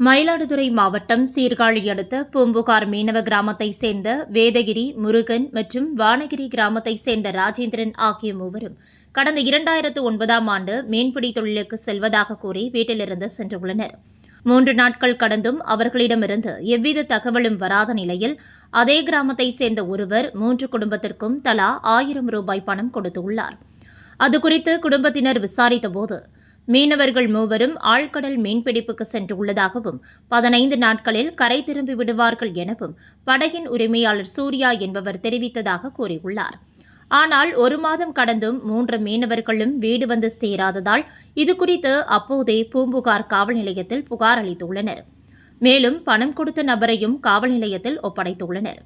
மயிலாடுதுறை மாவட்டம் சீர்காழி அடுத்த பூம்புகார் மீனவ கிராமத்தை சேர்ந்த வேதகிரி முருகன் மற்றும் வானகிரி கிராமத்தை சேர்ந்த ராஜேந்திரன் ஆகிய மூவரும் கடந்த இரண்டாயிரத்து ஒன்பதாம் ஆண்டு மீன்பிடி தொழிலுக்கு செல்வதாக கூறி வீட்டிலிருந்து சென்றுள்ளனர். மூன்று நாட்கள் கடந்தும் அவர்களிடமிருந்து எவ்வித தகவலும் வராத நிலையில் அதே கிராமத்தை சேர்ந்த ஒருவர் மூன்று குடும்பத்திற்கும் தலா ஆயிரம் ரூபாய் பணம் கொடுத்துள்ளார் அது குறித்து குடும்பத்தினர் விசாரித்தபோது மீனவர்கள் மூவரும் ஆழ்கடல் மீன்பிடிப்புக்கு சென்றுள்ளதாகவும் பதினைந்து நாட்களில் கரை திரும்பி விடுவார்கள் எனவும் படகின் உரிமையாளர் சூர்யா என்பவர் தெரிவித்ததாக கூறியுள்ளார். ஆனால் ஒரு மாதம் கடந்தும் மூன்று மீனவர்களும் வீடு வந்து சேராததால் இதுகுறித்து அப்போதே பூம்புகார் காவல் நிலையத்தில் புகார் அளித்துள்ளனர். மேலும் பணம் கொடுத்த நபரையும் காவல் நிலையத்தில் ஒப்படைத்துள்ளனர்.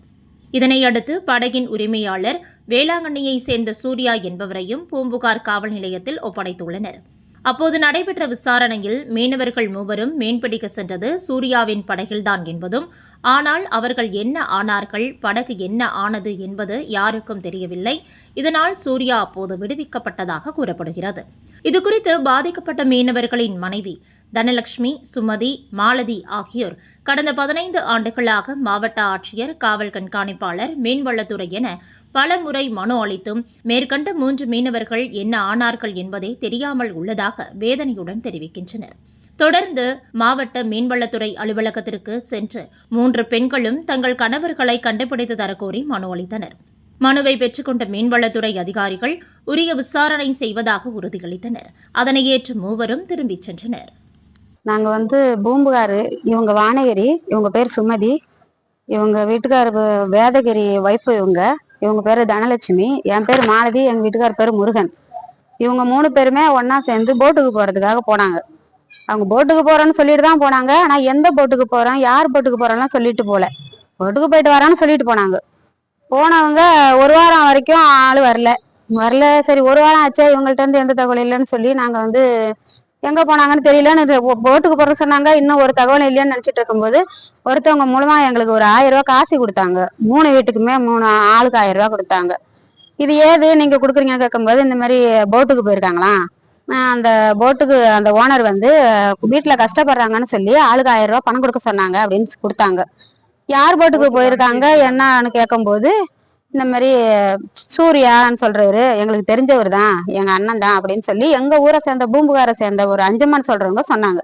இதனையடுத்து படகின் உரிமையாளர் வேளாங்கண்ணியை சேர்ந்த சூர்யா என்பவரையும் பூம்புகார் காவல் நிலையத்தில் ஒப்படைத்துள்ளனர். அப்போது நடைபெற்ற விசாரணையில் மீனவர்கள் மூவரும் மீன்பிடிக்க சென்றது. சூர்யாவின் படகில்தான் என்பதும் ஆனால் அவர்கள் என்ன ஆனார்கள் படகு என்ன ஆனது என்பது யாருக்கும் தெரியவில்லை. இதனால் சூர்யா அப்போது விடுவிக்கப்பட்டதாக கூறப்படுகிறது. இதுகுறித்து பாதிக்கப்பட்ட மீனவர்களின் மனைவி தனலட்சுமி சுமதி மாலதி ஆகியோர் கடந்த பதினைந்து ஆண்டுகளாக மாவட்ட ஆட்சியர் காவல் கண்காணிப்பாளர் மீன்வளத்துறை என பல முறை மனு அளித்தும் மேற்கண்ட மூன்று மீனவர்கள் என்ன ஆனார்கள் என்பதே தெரியாமல் உள்ளதாக வேதனையுடன் தெரிவிக்கின்றனர். தொடர்ந்து மாவட்ட மீன்வளத்துறை அலுவலகத்திற்கு சென்று மூன்று பெண்களும் தங்கள் கணவர்களை கண்டுபிடித்து தரக்கோரி மனு அளித்தனர். மனுவை பெற்றுக்கொண்ட மீன்வளத்துறை அதிகாரிகள் உரிய விசாரணை செய்வதாக உறுதியளித்தனர். அதனை ஏற்று மூவரும் திரும்பிச் சென்றனர். நாங்க வந்து பூம்புகாரு இவங்க வானகிரி இவங்க பேர் சுமதி இவங்க வீட்டுக்கார வேதகிரி வைப்பு இவங்க இவங்க பேரு தனலட்சுமி என் பேர் மாலதி எங்க வீட்டுக்கார் பேரு முருகன். இவங்க மூணு பேருமே ஒன்னா சேர்ந்து போட்டுக்கு போறதுக்காக போனாங்க. அவங்க போட்டுக்கு போறோம்னு சொல்லிட்டு தான் போனாங்க. ஆனா எந்த போட்டுக்கு போறோம் யார் போட்டுக்கு போறோம்லாம் சொல்லிட்டு போல. போட்டுக்கு போயிட்டு வரான்னு சொல்லிட்டு போனாங்க. போனவங்க ஒரு வாரம் வரைக்கும் ஆள் வரல. வரல சரி ஒரு வாரம் ஆச்சே இவங்கள்ட்ட இருந்து எந்த தகவல் இல்லைன்னு சொல்லி நாங்க வந்து எங்க போனாங்கன்னு தெரியலன்னு போட்டுக்கு போறோம்னு சொன்னாங்க. இன்னும் ஒரு தகவல் இல்லைன்னு நினைச்சிட்டு இருக்கும்போது ஒருத்தவங்க மூலமா எங்களுக்கு ஒரு ஆயிரம் ரூபாய் காசு கொடுத்தாங்க. மூணு வீட்டுக்குமே மூணு ஆளுக்கு ஆயிரம் ரூபாய் கொடுத்தாங்க. இது ஏது நீங்க கொடுக்குறீங்கன்னு கேட்கும்போது இந்த மாதிரி போட்டுக்கு போயிருக்காங்களா? அந்த போட்டுக்கு அந்த ஓனர் வந்து வீட்டுல கஷ்டப்படுறாங்கன்னு சொல்லி ஆளுக்கு ஆயிரம் ரூபாய் பணம் கொடுக்க சொன்னாங்க அப்படின்னு கொடுத்தாங்க. யார் போட்டுக்கு போயிருக்காங்க என்னன்னு கேட்கும்போது இந்த மாதிரி சூர்யான்னு சொல்றவரு எங்களுக்கு தெரிஞ்சவர் தான் எங்க அண்ணன் தான் அப்படின்னு சொல்லி எங்க ஊரை சேர்ந்த பூம்புகாரை சேர்ந்த ஒரு அஞ்சம்மன் சொல்றவங்க சொன்னாங்க.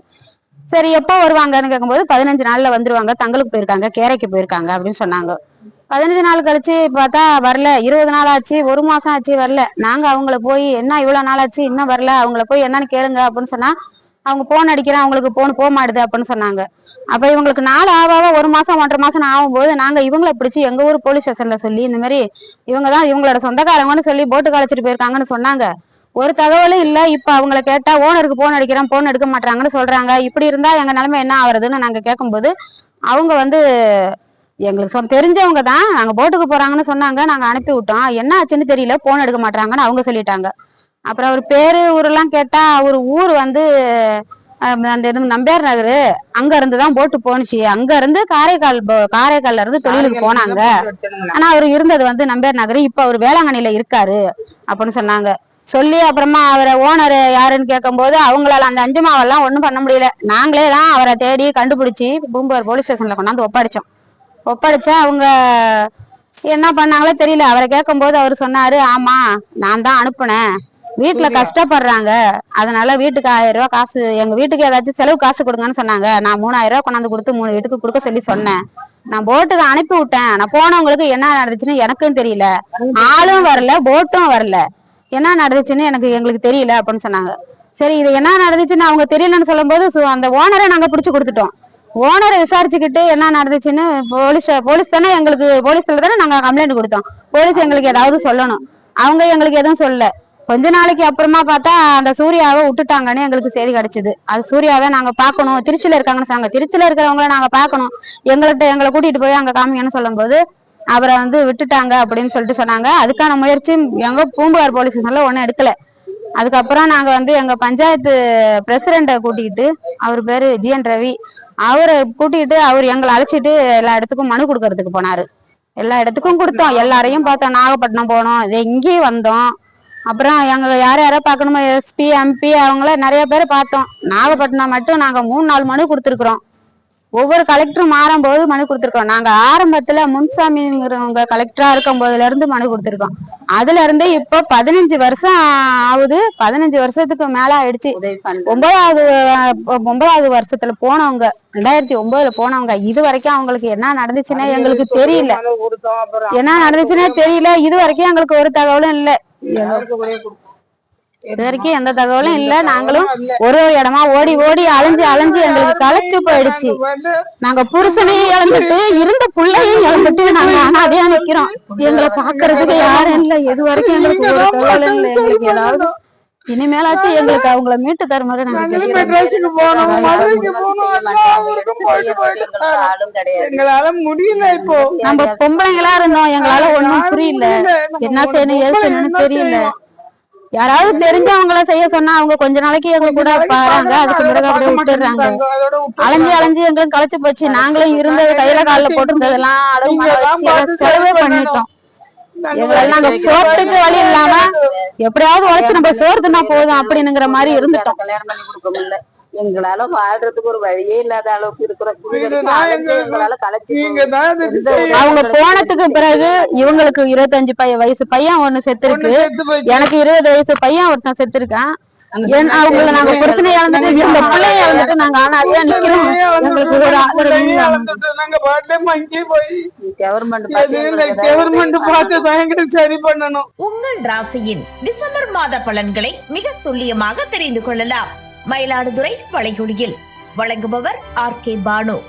சரி எப்போ வருவாங்கன்னு கேட்கும்போது பதினஞ்சு நாள்ல வந்துருவாங்க தங்களுக்கு போயிருக்காங்க கேரைக்கு போயிருக்காங்க அப்படின்னு சொன்னாங்க. பதினஞ்சு நாள் கழிச்சு பார்த்தா வரல. இருபது நாள் ஆச்சு ஒரு மாசம் ஆச்சு வரல. நாங்க அவங்கள போய் என்ன இவ்வளவு நாள் ஆச்சு இன்னும் வரல அவங்கள போய் என்னன்னு கேளுங்க அப்படின்னு சொன்னா அவங்க போன் அடிக்கிறேன் அவங்களுக்கு போன் போக மாட்டுது அப்படின்னு சொன்னாங்க. அப்ப இவங்களுக்கு நாள் ஆவாவ ஒரு மாசம் ஒன்றரை மாசம் ஆகும்போது நாங்க இவங்கள பிடிச்சி எங்க ஊர் போலீஸ் ஸ்டேஷன்ல சொல்லி இந்த மாதிரி இவங்க தான் இவங்களோட சொந்தக்காரங்கன்னு சொல்லி போட்டு கழிச்சிட்டு போயிருக்காங்கன்னு சொன்னாங்க. ஒரு தகவலும் இல்ல. இப்ப அவங்கள கேட்டா ஓனருக்கு போன் அடிக்கிறேன் போன் எடுக்க மாட்டாங்கன்னு சொல்றாங்க. இப்படி இருந்தா எங்க நிலைமை என்ன ஆகுறதுன்னு நாங்க கேட்கும்போது அவங்க வந்து எங்களுக்கு சொந்த தெரிஞ்சவங்க தான் நாங்க போட்டுக்கு போறாங்கன்னு சொன்னாங்க. நாங்க அனுப்பி விட்டோம் என்ன ஆச்சுன்னு தெரியல. போன் எடுக்க மாட்டாங்கன்னு அவங்க சொல்லிட்டாங்க. அப்புறம் அவர் பேரு ஊரெல்லாம் கேட்டா அவர் ஊர் வந்து அந்த நம்பியார் நகர். அங்க இருந்து தான் போட்டு போனுச்சு அங்க இருந்து காரைக்கால் போ- காரைக்கால்ல இருந்து தொழிலுக்கு போனாங்க. ஆனா அவர் இருந்தது வந்து நம்பியார் நகர். இப்ப அவர் வேளாங்கண்ணில இருக்காரு அப்படின்னு சொன்னாங்க. சொல்லி அப்புறமா அவரை ஓனர் யாருன்னு கேட்கும்போது அவங்களால அந்த அஞ்சு மாவெல்லாம் ஒண்ணும் பண்ண முடியல. நாங்களே தான் அவரை தேடி கண்டுபிடிச்சி பூம்புகார் போலீஸ் ஸ்டேஷன்ல கொண்டாந்து ஒப்படைச்சோம். ஒப்படைச்சா அவங்க என்ன பண்ணாங்களோ தெரியல. அவரை கேட்கும்போது அவர் சொன்னாரு ஆமா நான் தான் அனுப்புனேன். வீட்டுல கஷ்டப்படுறாங்க. அதனால வீட்டுக்கு ஆயிரம் ரூபாய் காசு எங்க வீட்டுக்கு ஏதாச்சும் செலவு காசு கொடுங்கன்னு சொன்னாங்க. நான் மூணாயிரம் ரூபாய் கொண்டாந்து கொடுத்து மூணு வீட்டுக்கு கொடுக்க சொல்லி சொன்னேன். நான் போட்டுக்கு அனுப்பி விட்டேன். நான் போனவங்களுக்கு என்ன நடந்துச்சுன்னு எனக்கும் தெரியல. ஆளும் வரல போட்டும் வரல. என்ன நடந்துச்சுன்னு எனக்கு எங்களுக்கு தெரியல அப்படின்னு சொன்னாங்க. சரி இது என்ன நடந்துச்சுன்னு அவங்க தெரியலன்னு சொல்லும்போது சு- அந்த ஓனரை நாங்க பிடிச்சு கொடுத்துட்டோம். ஓனரை விசாரிச்சுக்கிட்டு என்ன நடந்துச்சுன்னு போலீஸ் போலீஸ் தானே எங்களுக்கு போலீஸ்ல தானே நாங்க கம்ப்ளைண்ட் கொடுத்தோம். போலீஸ் எங்களுக்கு ஏதாவது சொல்லணும். அவங்க எங்களுக்கு எதுவும் சொல்லல. கொஞ்ச நாளைக்கு அப்புறமா பார்த்தா அந்த சூர்யாவை விட்டுட்டாங்கன்னு எங்களுக்கு செய்தி கிடைச்சது. அது சூர்யாவை நாங்க பார்க்கணும். திருச்சியில இருக்காங்கன்னு சொன்னாங்க. திருச்சியில இருக்கிறவங்கள நாங்க பார்க்கணும். எங்கள்கிட்ட எங்களை கூட்டிட்டு போய் அங்க காமிங்கன்னு சொல்லும்போது அவரை வந்து விட்டுட்டாங்க அப்படின்னு சொல்லிட்டு சொன்னாங்க. அதுக்கான முயற்சி எங்க பூம்புகார் போலீஸ் ஸ்டேஷன்ல ஒன்றும் எடுக்கல. அதுக்கப்புறம் நாங்க வந்து எங்க பஞ்சாயத்து பிரசிடண்ட கூட்டிக்கிட்டு அவர் பேரு ஜிஎன் ரவி அவரை கூட்டிட்டு அவர் எங்களை அழைச்சிட்டு எல்லா இடத்துக்கும் மனு கொடுக்கறதுக்கு போனாரு. எல்லா இடத்துக்கும் கொடுத்தோம். எல்லாரையும் பார்த்தோம். நாகப்பட்டினம் போனோம். இது இங்கேயும் வந்தோம். அப்புறம் எங்க யார் யாரோ பார்க்கணுமோ எஸ்பி எம்பி அவங்கள நிறைய பேர் பார்த்தோம். நாகப்பட்டினம் மட்டும் நாங்க மூணு நாலு மனு கொடுத்துருக்குறோம். ஒவ்வொரு கலெக்டரும் மாறும்போது மனு கொடுத்துருக்கோம். நாங்க ஆரம்பத்துல முன்சாமிங்கிறவங்க கலெக்டரா இருக்கும் போதுல இருந்து மனு கொடுத்துருக்கோம். அதுல இருந்து இப்போ பதினஞ்சு வருஷம் ஆகுது. பதினஞ்சு வருஷத்துக்கு மேல ஆயிடுச்சு. ஒன்பதாவது ஒன்பதாவது வருஷத்துல போனவங்க ரெண்டாயிரத்தி ஒன்பதுல போனவங்க இது வரைக்கும் அவங்களுக்கு என்ன நடந்துச்சுன்னே எங்களுக்கு தெரியல. என்ன நடந்துச்சுன்னே தெரியல. இது வரைக்கும் எங்களுக்கு ஒரு தகவலும் இல்ல. இது வரைக்கும் எந்த தகவலும் இல்ல. நாங்களும் ஒரு ஒரு இடமா ஓடி ஓடி அலைஞ்சு அலைஞ்சு எங்களுக்கு களைச்சு போயிடுச்சு. நாங்க புருஷனையும் இழந்துட்டு இருந்த புள்ளையும் இழந்துட்டு நாங்க அனாதையா நிக்கிறோம். எங்களை பாக்குறதுக்கு யாரும் இல்ல. இது வரைக்கும் எங்களுக்கு ஒரு தகவலும் இல்ல. எங்களுக்கு ஏதாவது இனிமேலாச்சும் எங்களுக்கு அவங்கள மீட்டு தருமாறு போயிட்டு போயிட்டு எங்களால முடியல இப்போ. நம்ம பொம்பளைங்களா இருந்தோம். எங்களால ஒண்ணும் புரியல. என்ன செய்யணும்? ஏது செய்யணும்னு தெரியல. யாராவது தெரிஞ்சவங்கள செய்ய சொன்னா அவங்க கொஞ்ச நாளைக்கு எங்க கூட பாருங்க அதுக்கு பிறகு அப்படியே விட்டுடுறாங்க அலைஞ்சு அலைஞ்சு எங்களுக்கு களைச்சு போச்சு. நாங்களும் இருந்தது கையில கால்ல போட்டிருந்ததெல்லாம் அடகு செலவே பண்ணிட்டோம். எங்களால நாங்க சோத்துக்கு வழி இல்லாம எப்படியாவது உழைச்சு நம்ம சோறு தின்னா போதும் அப்படின்னுங்கிற மாதிரி இருந்துட்டோம். எங்களால வாழ்றதுக்கு ஒரு வழியே இல்லாத அளவுக்கு செய்யணும். அவங்க போனதுக்கு பிறகு இவங்களுக்கு இருபத்தஞ்சு பைய வயசு பையன் ஒண்ணு செத்துருக்கு. எனக்கு இருபது வயசு பையன் ஒருத்தன் செத்துருக்கான். ஏன் அவங்கள நாங்க பிரச்சனை இழந்துட்டு பிள்ளைய நாங்க ஆனா அதே நிக்கிறோம். எங்களுக்கு ஒரு ஆதரவு உங்கள் ராசியின் டிசம்பர் மாத பலன்களை மிக துல்லியமாக தெரிந்து கொள்ளலாம். மயிலாடுதுறை வளைகுடியில். வழங்குபவர் ஆர் கே பானு.